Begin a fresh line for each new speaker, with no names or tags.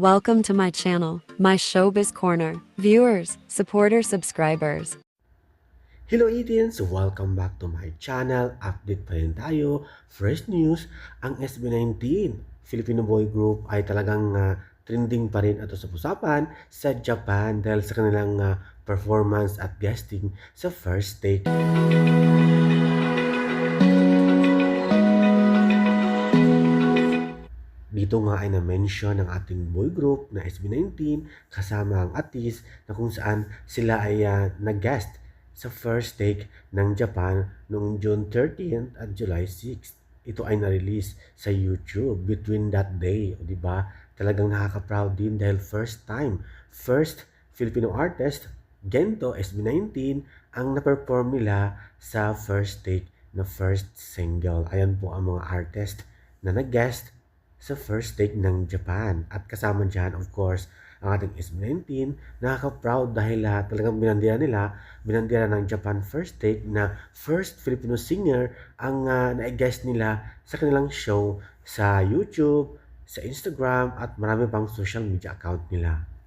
Welcome to my channel, my showbiz corner. Viewers, supporters, subscribers.
Hello Indians! Welcome back to my channel. Update pa rin tayo. First news, ang SB19 Filipino boy group ay talagang ah, trending pa rin ito sa usapan sa Japan dahil sa kanilang ah, performance at guesting sa first take. Dito nga ay na-mention ang ating boy group na SB19 kasama ang Atis na kung saan sila ay ah, nag-guest sa first take ng Japan noong June 13th at July 6th. Ito ay na-release sa YouTube between that day, o di ba? Talagang nakaka-proud din dahil first time, first Filipino artist, Gento SB19 ang na-perform nila sa first take na first single. Ayan po ang mga artist na nag-guest sa first take ng Japan. At kasama dyan, of course, ang ating SB19. Nakaka-proud dahil uh, talagang binandira nila, binandira ng Japan first take na first Filipino singer ang uh, na-guest nila sa kanilang show sa YouTube, sa Instagram, at marami pang social media account nila.